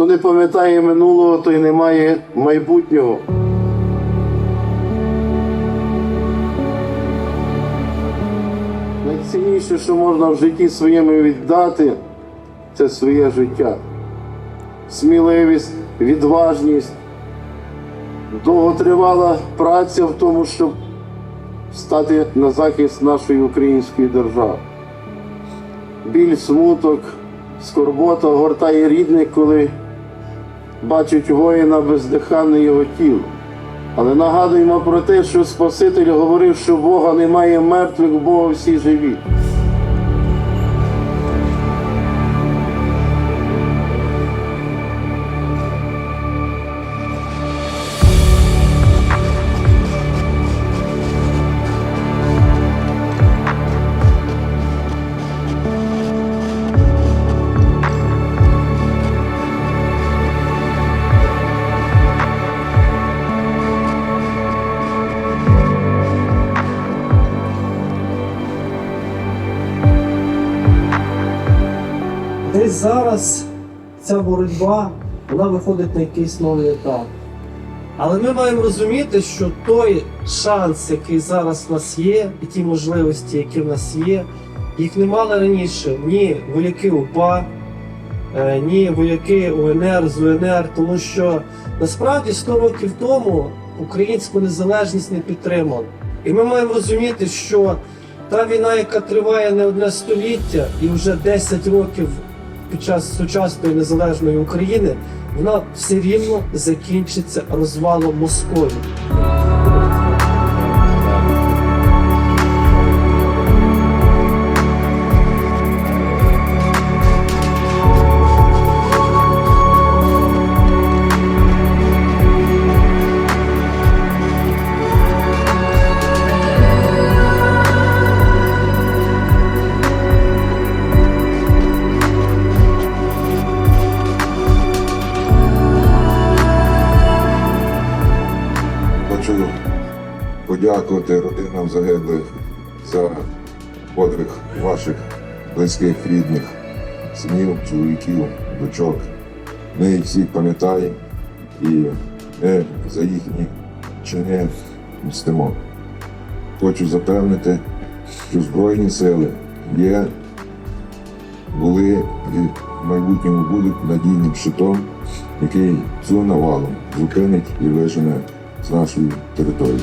Хто не пам'ятає минулого, той не має майбутнього. Найцінніше, що можна в житті своєму віддати, це своє життя. Сміливість, відважність, довготривала праця в тому, щоб стати на захист нашої української держави. Біль, смуток, скорбота гортає рідних, коли бачать воїна бездиханне його тіло. Але нагадуємо про те, що Спаситель говорив, що Бога немає мертвих, Бога всі живі. Десь зараз ця боротьба вона виходить на якийсь новий етап. Але ми маємо розуміти, що той шанс, який зараз в нас є, і ті можливості, які в нас є, їх не мали раніше ні вояки УПА, е, ні вояки УНР з УНР, тому що насправді 100 років тому українську незалежність не підтримали. І ми маємо розуміти, що та війна, яка триває не одне століття, і вже 10 років під час сучасної незалежної України, вона все рівно закінчиться розвалом Московії. Хочу подякувати родинам загиблих за подвиг ваших близьких, рідних, синів, чоловіків, дочок. Ми їх всіх пам'ятаємо і ми за їхні чини мстимо. Хочу запевнити, що Збройні сили є, були і в майбутньому будуть надійним щитом, який цю навалу зупинить і вижене з нашої території.